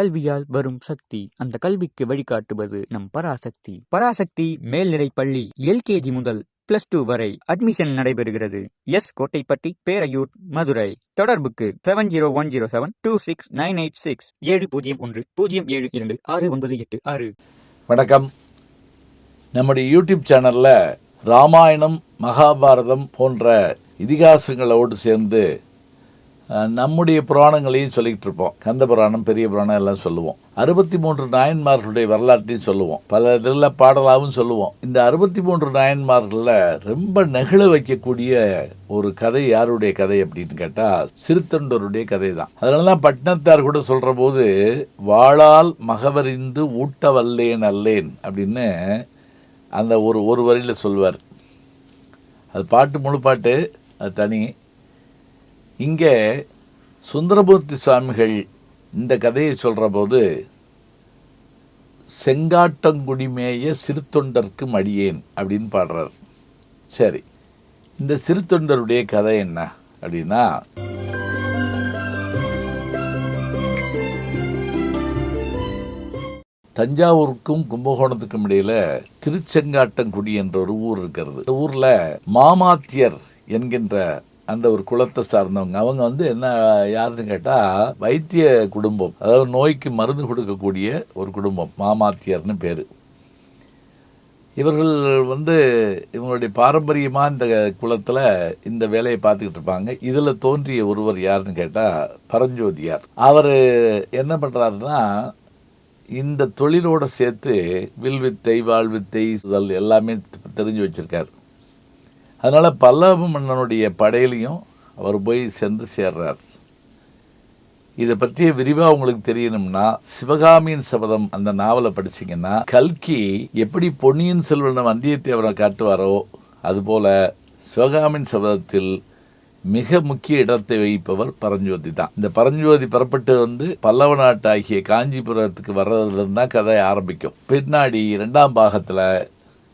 கல்வியால் வரும் சக்தி. அந்த கல்விக்கு வழிகாட்டுவது நம் பராசக்தி. பராசக்தி மேல்நிலை பள்ளி எல்கேஜி முதல் பிளஸ் டூ வரை அட்மிஷன் நடைபெறுகிறது. எஸ் கோட்டைப்பட்டி பேரையூர் மதுரை. தொடர்புக்கு seven zero one zero seven two six nine eight six ஏழு பூஜ்ஜியம் ஒன்று பூஜ்ஜியம் ஏழு இரண்டு ஆறு ஒன்பது எட்டு ஆறு. வணக்கம். நம்முடைய யூடியூப் சேனலில் ராமாயணம் மகாபாரதம் போன்ற இதிகாசங்களோடு சேர்ந்து நம்முடைய புராணங்களையும் சொல்லிக்கிட்டு இருப்போம். கந்த புராணம் பெரிய புராணம் எல்லாம் சொல்லுவோம். அறுபத்தி மூன்று நாயன்மார்களுடைய வரலாற்றையும் சொல்லுவோம். பல இதில் பாடலாகவும் சொல்லுவோம். இந்த அறுபத்தி மூன்று நாயன்மார்களில் ரொம்ப நெகிழ வைக்கக்கூடிய ஒரு கதை யாருடைய கதை அப்படின்னு கேட்டால் சிறுத்தொண்டருடைய கதை தான் அதனால தான் பட்டினத்தார் கூட சொல்கிற போது வாளால் மகவறிந்து ஊட்ட வல்லேன் அல்லேன் அப்படின்னு அந்த ஒரு ஒரு வரியில் சொல்வார். அது பாட்டு முழு பாட்டு அது தனி. இங்கே சுந்தரமூர்த்தி சுவாமிகள் இந்த கதையை சொல்கிற போது செங்காட்டங்குடிமேய சிறுத்தொண்டர்க்கு மடியேன் அப்படின்னு பாடுறார். சரி இந்த சிறுத்தொண்டருடைய கதை என்ன அப்படின்னா தஞ்சாவூருக்கும் கும்பகோணத்துக்கும் இடையில திருச்செங்காட்டங்குடி என்ற ஒரு ஊர் இருக்கிறது. இந்த ஊரில் மாமாத்தியர் என்கின்ற அந்த ஒரு குலத்தை சார்ந்தவங்க. அவங்க வந்து என்ன யாருன்னு கேட்டால் வைத்திய குடும்பம் அதாவது நோய்க்கு மருந்து கொடுக்கக்கூடிய ஒரு குடும்பம் மாமாத்தியர்னு பேர். இவர்கள் வந்து இவங்களுடைய பாரம்பரியமாக இந்த குலத்தில் இந்த வேலையை பார்த்துக்கிட்டு இருப்பாங்க. இதில் தோன்றிய ஒருவர் யாருன்னு கேட்டால் பரஞ்சோதியார். அவர் என்ன பண்ணுறாருன்னா இந்த தொழிலோடு சேர்த்து வில் வித்தை சுதல் எல்லாமே தெரிஞ்சு வச்சிருக்கார். அதனால் பல்லவ மன்னனுடைய படையிலையும் அவர் போய் சென்று சேர்றார். இதை பற்றிய விரிவாக உங்களுக்கு தெரியணும்னா சிவகாமியின் சபதம் அந்த நாவலை படிச்சீங்கன்னா கல்கி எப்படி பொன்னியின் செல்வனை வந்தியத்தேவனை காட்டுவாரோ அதுபோல சிவகாமியின் சபதத்தில் மிக முக்கிய இடத்தை வகிப்பவர் பரஞ்சோதி தான். இந்த பரஞ்சோதி புறப்பட்டு வந்து பல்லவ நாட்டு ஆகிய காஞ்சிபுரத்துக்கு வர்றதுலேருந்து தான் கதை ஆரம்பிக்கும். பின்னாடி இரண்டாம் பாகத்தில்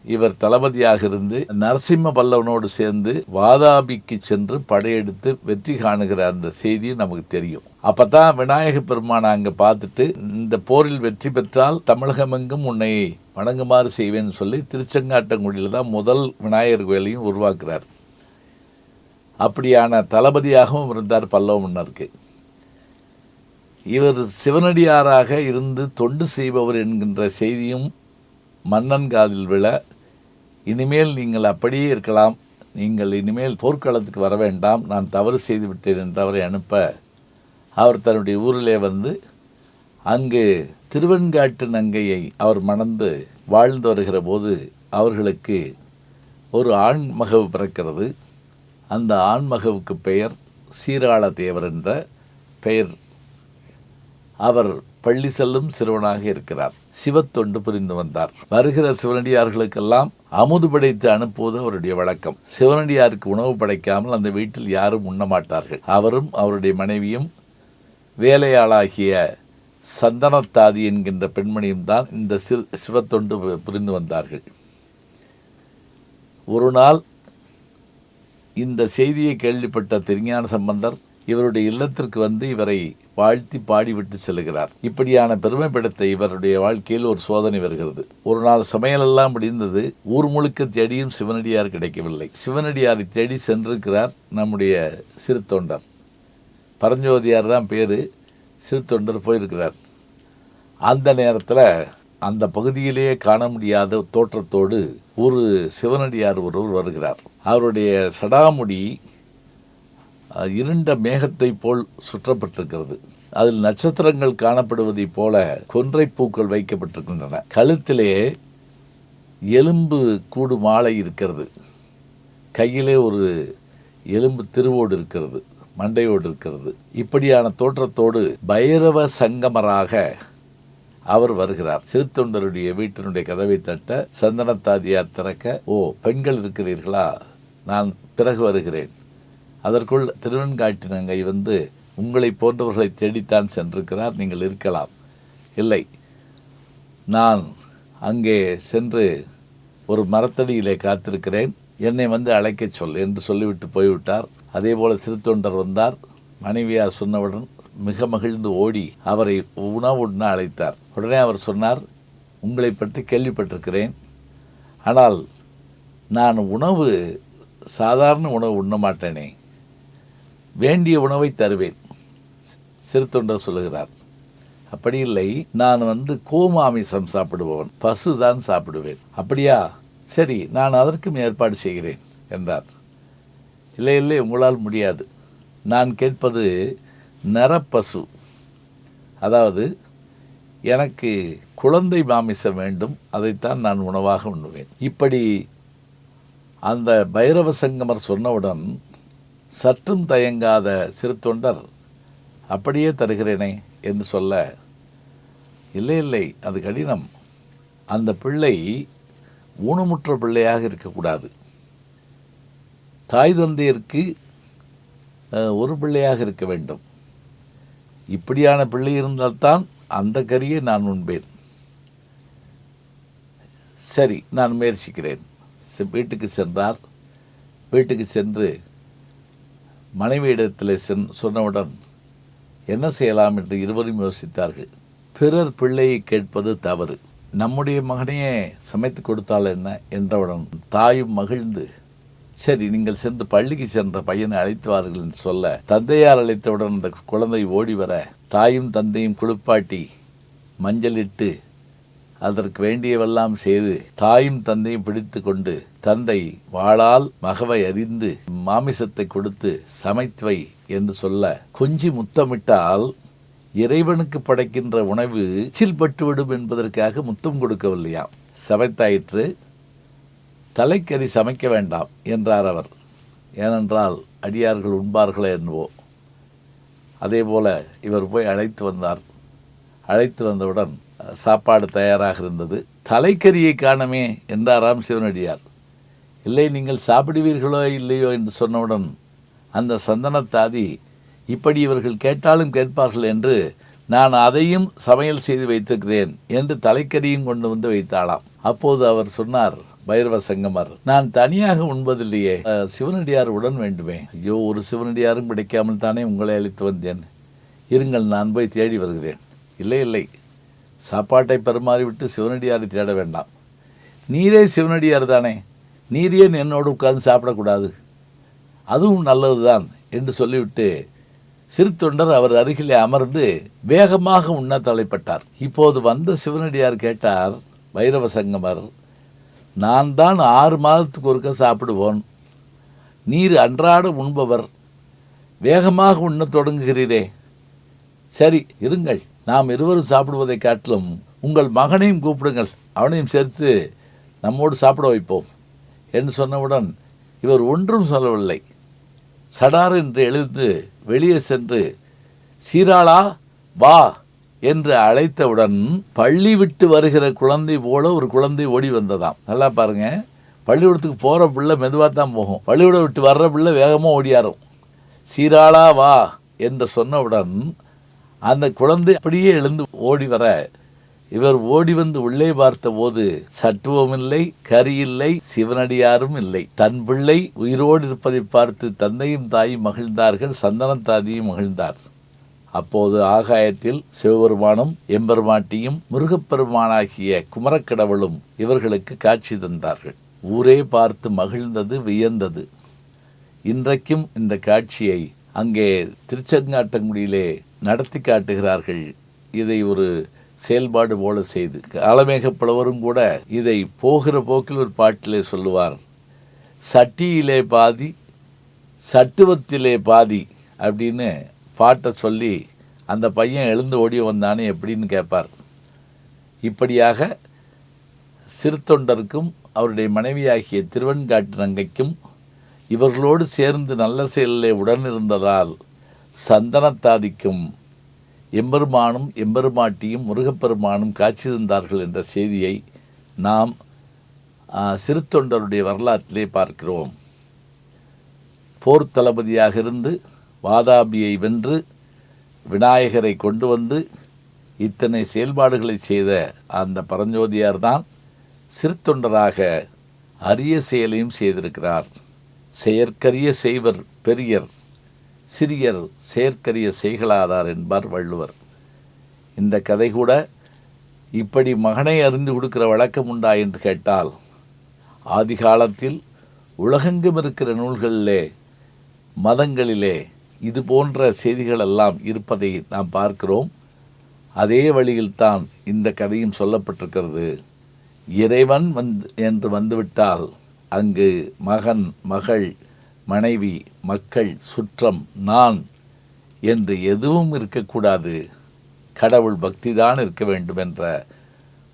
இவர் தளபதியாக இருந்து நரசிம்ம பல்லவனோடு சேர்ந்து வாதாபிக்கு சென்று படையெடுத்து வெற்றி காணுகிற அந்த செய்தியும் நமக்கு தெரியும். அப்பதான் விநாயக பெருமானை அங்க பார்த்துட்டு இந்த போரில் வெற்றி பெற்றால் தமிழகமெங்கும் உன்னை வணங்குமாறு செய்வேன்னு சொல்லி திருச்செங்காட்டங்குடியில் தான் முதல் விநாயகர் கோயிலையும் உருவாக்குறார். அப்படியான தளபதியாகவும் இருந்தார் பல்லவ மன்னருக்கு. இவர் சிவனடியாராக இருந்து தொண்டு செய்பவர் என்கின்ற செய்தியும் மன்னன் காதில் விழ இனிமேல் நீங்கள் அப்படியே இருக்கலாம். நீங்கள் இனிமேல் போர்க்களத்துக்கு வர வேண்டாம். நான் தவறு செய்து விட்டேன் என்று அவரை அனுப்ப அவர் தன்னுடைய ஊரிலே வந்து அங்கு திருவெண்காட்டு நங்கையை அவர் மணந்து வாழ்ந்து வருகிற போது அவர்களுக்கு ஒரு ஆண் மகவு பிறக்கிறது. அந்த ஆண் மகவுக்கு பெயர் சீராள தேவர் என்ற பெயர். அவர் பள்ளி செல்லும் சிறுவனாக இருக்கிறார். சிவத்தொண்டு புரிந்து வந்தார். வருகிற சிவனடியார்களுக்கெல்லாம் அமுது படைத்து அனுப்புவது அவருடைய வழக்கம். சிவனடியாருக்கு உணவு படைக்காமல் அந்த வீட்டில் யாரும் உண்ணமாட்டார்கள் அவரும் அவருடைய மனைவியும் வேலையாளாகிய சந்தனத்தாதி என்கின்ற பெண்மணியும் தான் இந்த சிறு சிவத்தொண்டு பு- புரிந்து வந்தார்கள். ஒரு நாள் இந்த செய்தியை கேள்விப்பட்ட திருஞான சம்பந்தர் இவருடைய இல்லத்திற்கு வந்து இவரை வாழ்த்தி பாடிவிட்டு செல்கிறார். இப்படியான பெருமை இவருடைய வாழ்க்கையில் ஒரு சோதனை வருகிறது. ஒரு நாள் சமையலெல்லாம் முடிந்தது ஊர் முழுக்க தேடியும் சிவனடியார் கிடைக்கவில்லை. சிவனடியாரை தேடி சென்றிருக்கிறார் நம்முடைய சிறு தொண்டர் பரஞ்சோதியார் தான் பேர் சிறு தொண்டர் போயிருக்கிறார். அந்த நேரத்தில் அந்த பகுதியிலேயே காண முடியாத தோற்றத்தோடு ஒரு சிவனடியார் ஒருவர் வருகிறார். அவருடைய சடாமுடி இருண்ட மேகத்தை போல் சுற்றப்பட்டிருக்கிறது. அதில் நட்சத்திரங்கள் காணப்படுவதைப் போல கொன்றை பூக்கள் வைக்கப்பட்டிருக்கின்றன. கழுத்திலே எலும்பு கூடு மாலை இருக்கிறது. கையிலே ஒரு எலும்பு திருவோடு இருக்கிறது மண்டையோடு இருக்கிறது. இப்படியான தோற்றத்தோடு பைரவ சங்கமராக அவர் வருகிறார். சிறுத்தொண்டருடைய வீட்டினுடைய கதவை தட்ட சந்தனத்தாதியார் திறக்க ஓ பெண்கள் இருக்கிறீர்களா? நான் பிறகு வருகிறேன். அதற்குள் திருவெண்காட்டினங்கை வந்து உங்களை போன்றவர்களை தேடித்தான் சென்றிருக்கிறார். நீங்கள் இருக்கலாம். இல்லை. நான் அங்கே சென்று ஒரு மரத்தடியிலே காத்திருக்கிறேன். என்னை வந்து அழைக்கச் சொல் என்று சொல்லிவிட்டு போய்விட்டார். அதே போல சிறு தொண்டர் வந்தார். மனைவியார் சொன்னவுடன் மிக மகிழ்ந்து ஓடி அவரை உணவு அழைத்தார். உடனே அவர் சொன்னார் உங்களை பற்றி கேள்விப்பட்டிருக்கிறேன். ஆனால் நான் உணவு சாதாரண உணவு உண்ண மாட்டேனே. வேண்டிய உணவை தருவேன். சிறு தொண்டர் சொல்லுகிறார். அப்படி இல்லை நான் வந்து கோமாமிசம் சாப்பிடுபவன். பசு தான் சாப்பிடுவேன். அப்படியா? சரி நான் அதற்கும் ஏற்பாடு செய்கிறேன் என்றார். இல்லை இல்லை உங்களால் முடியாது. நான் கேட்பது நரப்பசு. அதாவது எனக்கு குழந்தை மாமிசம் வேண்டும் அதைத்தான் நான் உணவாக உண்ணுவேன். இப்படி அந்த பைரவ சங்கமர் சொன்னவுடன் சற்றும் தயங்காத சிறு தொண்டர் அப்படியே தருகிறேனே என்று சொல்ல இல்லை இல்லை அது கடினம். அந்த பிள்ளை ஊனமுற்ற பிள்ளையாக இருக்கக்கூடாது. தாய் தந்தையருக்கு ஒரு பிள்ளையாக இருக்க வேண்டும். இப்படியான பிள்ளை இருந்தால்தான் அந்த கறியை நான் உண்பேன். சரி நான் முயற்சிக்கிறேன். வீட்டுக்கு சென்றார். வீட்டுக்கு சென்று மனைவியிடத்தில் சென் சொன்னவுடன் என்ன செய்யலாம்? என்று இருவரும் யோசித்தார்கள். பிறர் பிள்ளையை கேட்பது தவறு. நம்முடைய மகனையே சமைத்து கொடுத்தால் என்ன? என்றவுடன் தாயும் மகிழ்ந்து சரி நீங்கள் சென்று பள்ளிக்கு சென்ற பையனை அழைத்து வாருங்கள் என்று சொல்ல தந்தையார் அழைத்தவுடன் அந்த குழந்தை ஓடி வர தாயும் தந்தையும் குளிப்பாட்டி மஞ்சளிட்டு அதற்கு வேண்டியவெல்லாம் செய்து தாயும் தந்தையும் பிடித்து கொண்டு தந்தை வாளால் மகவை அறிந்து மாமிசத்தை கொடுத்து சமைத்துவை என்று சொல்ல கொஞ்சி முத்தமிட்டால் இறைவனுக்கு படைக்கின்ற உணவு சில் பட்டுவிடும் என்பதற்காக முத்தம் கொடுக்கவில்லையாம். சமைத்தாயிற்று. தலைக்கறி சமைக்க வேண்டாம் என்றார் அவர். ஏனென்றால் அடியார்கள் உண்பார்களே என்போ. அதே போல இவர் போய் அழைத்து வந்தார். அழைத்து வந்தவுடன் சாப்பாடு தயாராக இருந்தது. தலைக்கரியை காணமே என்றாராம் சிவனடியார் இல்லை நீங்கள் சாப்பிடுவீர்களோ இல்லையோ என்று சொன்னவுடன் அந்த சந்தனத்தாதி இப்படி இவர்கள் கேட்டாலும் கேட்பார்கள் என்று நான் அதையும் சமையல் செய்து வைத்திருக்கிறேன் என்று தலைக்கரியும் கொண்டு வந்து வைத்தாளாம். அப்போது அவர் சொன்னார் பைரவ சங்கமர் நான் தனியாக உண்பதில்லையே. சிவனடியார் உடன் வேண்டுமே. ஐயோ ஒரு சிவனடியாரும் கிடைக்காமல் தானே உங்களை அழைத்து வந்தேன். இருங்கள் நான் போய் தேடி வருகிறேன். இல்லை இல்லை. சாப்பாட்டை பரிமாறிவிட்டு சிவனடியாரை தேட வேண்டாம். நீரே சிவனடியார் தானே. நீரே என்னோடு உட்கார்ந்து சாப்பிடக்கூடாது? அதுவும் நல்லதுதான் என்று சொல்லிவிட்டு சிறு தொண்டர் அவர் அருகிலே அமர்ந்து வேகமாக உண்ண தலைப்பட்டார் இப்போது வந்த சிவனடியார் கேட்டார் வைரவசங்கமர் நான் தான் ஆறு மாதத்துக்கு ஒருக்க சாப்பிடுவோன். நீர் அன்றாட உண்பவர். வேகமாக உண்ண தொடங்குகிறீரே. சரி இருங்கள். நாம் இருவரும் சாப்பிடுவதை காட்டிலும் உங்கள் மகனையும் கூப்பிடுங்கள். அவனையும் சேர்த்து நம்மோடு சாப்பிட வைப்போம் என்று சொன்னவுடன் இவர் ஒன்றும் சொல்லவில்லை. சடார் என்று எழுந்து வெளியே சென்று சீராளா வா என்று அழைத்தவுடன் பள்ளி விட்டு வருகிற குழந்தை போல ஒரு குழந்தை ஓடி வந்ததாம். நல்லா பாருங்க. பள்ளிக்கூடத்துக்கு போகிற பிள்ளை மெதுவாக தான் போகும். பள்ளிக்கூடம் விட்டு வர்ற பிள்ளை வேகமாக ஓடியாரும். சீராளா வா என்று சொன்னவுடன் அந்த குழந்தை அப்படியே எழுந்து ஓடி வர இவர் ஓடி வந்து உள்ளே பார்த்தபோது சட்டுவம் இல்லை கரி இல்லை சிவனடியாரும் இல்லை. தன் பிள்ளை உயிரோடு இருப்பதை பார்த்து தந்தையும் தாயும் மகிழ்ந்தார்கள் சந்தனத்தாதியும் மகிழ்ந்தார். அப்போது ஆகாயத்தில் சிவபெருமானும் எம்பெருமாட்டியும் முருகப்பெருமானாகிய குமரக்கடவுளும் இவர்களுக்கு காட்சி தந்தார்கள். ஊரே பார்த்து மகிழ்ந்தது வியந்தது. இன்றைக்கும் இந்த காட்சியை அங்கே திருச்செங்காட்டங்குடியிலே நடத்தி காட்டுகிறார்கள். இதை ஒரு செயல்பாடு போல செய்து. காலமேக புலவரும் கூட இதை போகிற போக்கில் ஒரு பாட்டிலே சொல்லுவார். சட்டியிலே பாதி சட்டுவத்திலே பாதி அப்படின்னு பாட்டை சொல்லி அந்த பையன் எழுந்து ஓடி வந்தானே எப்படின்னு கேட்பார். இப்படியாக சிறுத்தொண்டருக்கும் அவருடைய மனைவியாகிய திருவெண்காட்டு நங்கைக்கும் இவர்களோடு சேர்ந்து நல்ல செயலிலே உடனிருந்ததால் சந்தனத்தாதிக்கும் எம்பெருமானும் எம்பெருமாட்டியும் முருகப்பெருமானும் காட்சி தந்தார்கள் என்ற செய்தியை நாம் சிறுத்தொண்டருடைய வரலாற்றிலே பார்க்கிறோம். போர் தளபதியாக இருந்து வாதாபியை வென்று விநாயகரை கொண்டு வந்து இத்தனை செயல்பாடுகளை செய்த அந்த பரஞ்சோதியார் தான் சிறுத்தொண்டராக அரிய செயலையும் செய்திருக்கிறார். செயற்கரிய செய்வர் பெரியர். சிறியர் செயற்கரிய செய்களாதார் என்பார் வள்ளுவர். இந்த கதை கூட இப்படி மகனை அறிந்து கொடுக்கிற வழக்கம் உண்டா என்று கேட்டால் ஆதி காலத்தில் உலகெங்கும் இருக்கிற நூல்களிலே மதங்களிலே இது போன்ற செய்திகள் எல்லாம் இருப்பதை நாம் பார்க்கிறோம். அதே வழியில்தான் இந்த கதையும் சொல்லப்பட்டிருக்கிறது. இறைவன் வந்து என்று வந்துவிட்டால் அங்கு மகன் மகள் மனைவி மக்கள் சுற்றம் நான் என்று எதுவும் இருக்கக்கூடாது. கடவுள் பக்திதான் இருக்க வேண்டும் என்ற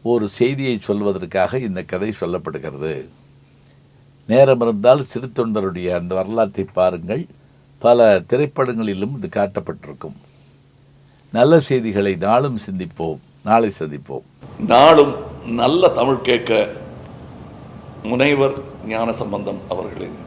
ஒரு செய்தியை சொல்வதற்காக இந்த கதை சொல்லப்படுகிறது. நேரம் இருந்தால் சிறு தொண்டருடைய அந்த வரலாற்றை பாருங்கள். பல திரைப்படங்களிலும் இது காட்டப்பட்டிருக்கும். நல்ல செய்திகளை நாளும் சிந்திப்போம். நாளை சந்திப்போம். நாளும் நல்ல தமிழ் கேட்க முனைவர் ஞான சம்பந்தம் அவர்களின்